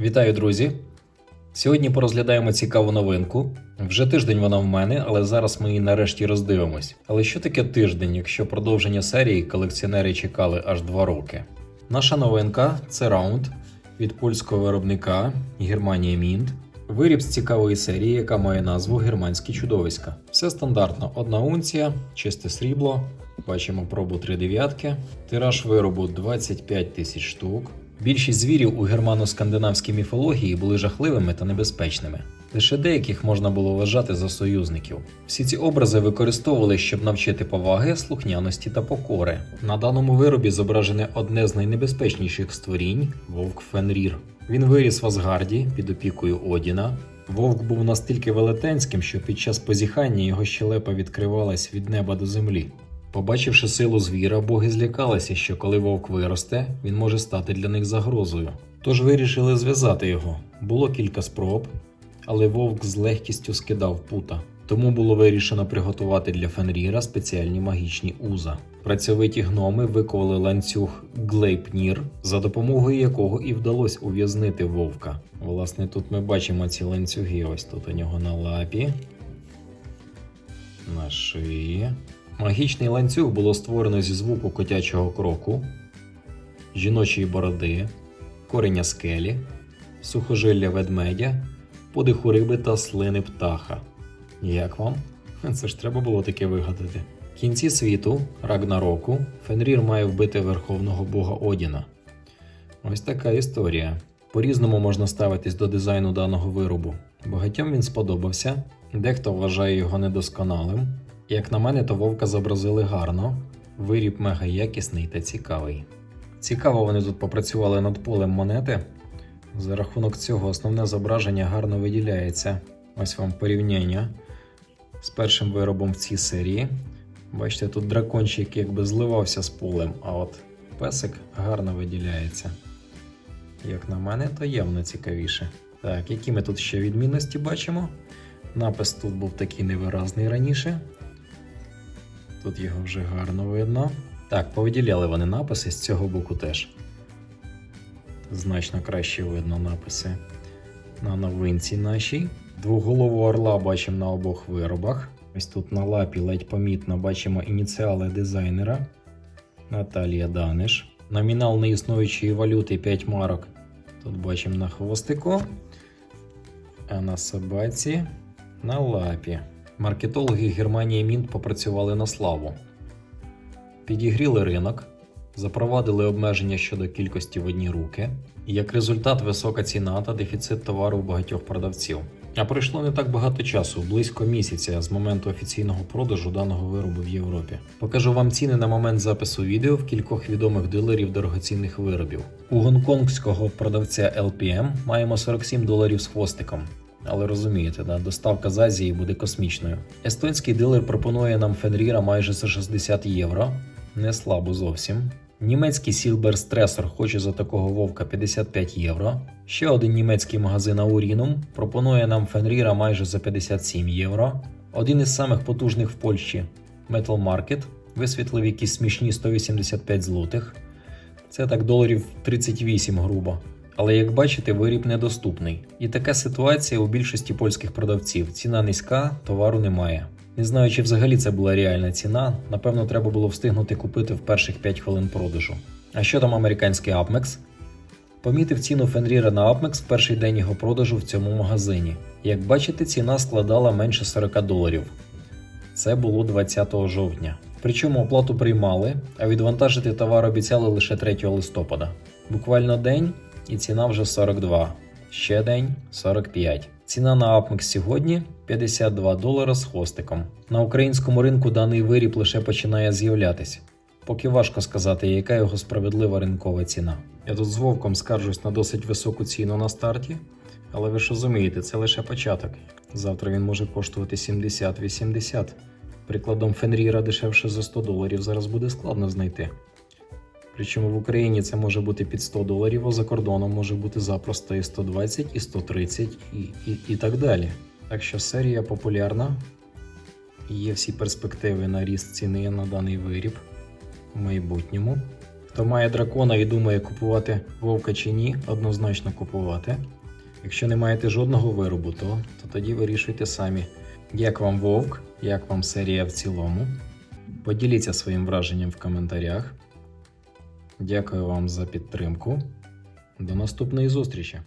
Вітаю, друзі! Сьогодні порозглядаємо цікаву новинку. Вже тиждень вона в мене, але зараз ми її нарешті роздивимось. Але що таке тиждень, якщо продовження серії колекціонери чекали аж два роки? Наша новинка це раунд від польського виробника Германія Мінт. Виріб з цікавої серії, яка має назву Германські чудовиська. Все стандартно: одна унція, чисте срібло. Бачимо пробу 3 дев'ятки. Тираж виробу 25 тисяч штук. Більшість звірів у германо-скандинавській міфології були жахливими та небезпечними. Лише деяких можна було вважати за союзників. Всі ці образи використовували, щоб навчити поваги, слухняності та покори. На даному виробі зображене одне з найнебезпечніших створінь вовк Фенрір. Він виріс в Асгарді під опікою Одіна. Вовк був настільки велетенським, що під час позіхання його щелепа відкривалась від неба до землі. Побачивши силу звіра, боги злякалися, що коли вовк виросте, він може стати для них загрозою. Тож вирішили зв'язати його. Було кілька спроб, але вовк з легкістю скидав пута. Тому було вирішено приготувати для Фенріра спеціальні магічні уза. Працьовиті гноми виковали ланцюг Глейпнір, за допомогою якого і вдалося ув'язнити вовка. Власне, тут ми бачимо ці ланцюги. Ось тут у нього на лапі, на шиї. Магічний ланцюг було створено зі звуку котячого кроку, жіночої бороди, кореня скелі, сухожилля ведмедя, подиху риби та слини птаха. Як вам? Це ж треба було таке вигадати. В кінці світу, Рагнароку, Фенрір має вбити верховного бога Одіна. Ось така історія. По-різному можна ставитись до дизайну даного виробу. Багатьом він сподобався, дехто вважає його недосконалим. Як на мене, то вовка зобразили гарно, виріб мега якісний та цікавий. Цікаво, вони тут попрацювали над полем монети. За рахунок цього основне зображення гарно виділяється. Ось вам порівняння з першим виробом в цій серії. Бачите, тут дракончик якби зливався з полем, а от песик гарно виділяється. Як на мене, то явно цікавіше. Так, які ми тут ще відмінності бачимо? Напис тут був такий невиразний раніше. Тут його вже гарно видно. Так, повиділяли вони написи з цього боку теж. Значно краще видно написи на новинці нашій. Двоголового орла бачимо на обох виробах. Ось тут на лапі ледь помітно бачимо ініціали дизайнера Наталія Даниш. Номінал неіснуючої валюти 5 марок. Тут бачимо на хвостику. А на собаці на лапі. Маркетологи Германії Мінт попрацювали на славу. Підігріли ринок, запровадили обмеження щодо кількості в одні руки, і як результат висока ціна та дефіцит товару у багатьох продавців. А пройшло не так багато часу, близько місяця з моменту офіційного продажу даного виробу в Європі. Покажу вам ціни на момент запису відео в кількох відомих дилерів дорогоцінних виробів. У гонконгського продавця LPM маємо 47 доларів з хвостиком. Але розумієте, да, доставка з Азії буде космічною. Естонський дилер пропонує нам Фенріра майже за 60 євро, не слабо зовсім. Німецький Silber Stressor хоче за такого вовка 55 євро. Ще один німецький магазин Aurinum пропонує нам Фенріра майже за 57 євро. Один із самих потужних в Польщі Metal Market висвітлив якісь смішні 185 злотих. Це так доларів 38 грубо. Але як бачите, виріб недоступний. І така ситуація у більшості польських продавців. Ціна низька, товару немає. Не знаю, чи взагалі це була реальна ціна, напевно, треба було встигнути купити в перших 5 хвилин продажу. А що там американський Апмекс? Помітив ціну Фенріра на Апмекс в перший день його продажу в цьому магазині. Як бачите, ціна складала менше 40 доларів. Це було 20 жовтня. Причому оплату приймали, а відвантажити товар обіцяли лише 3 листопада. Буквально день і ціна вже 42. Ще день 45. Ціна на Апмекс сьогодні 52 долара з хвостиком. На українському ринку даний виріб лише починає з'являтись. Поки важко сказати, яка його справедлива ринкова ціна. Я тут з вовком скаржусь на досить високу ціну на старті, але ви ж розумієте, це лише початок. Завтра він може коштувати 70-80. Прикладом Фенріра дешевше за 100 доларів зараз буде складно знайти. Причому в Україні це може бути під 100 доларів, а за кордоном може бути запросто і 120, і 130, і, і, і так далі. Так що серія популярна, є всі перспективи на ріст ціни на даний виріб в майбутньому. Хто має дракона і думає купувати вовка чи ні, однозначно купувати. Якщо не маєте жодного виробу, то, то тоді вирішуйте самі, як вам вовк, як вам серія в цілому. Поділіться своїм враженням в коментарях. Дякую вам за підтримку. До наступної зустрічі!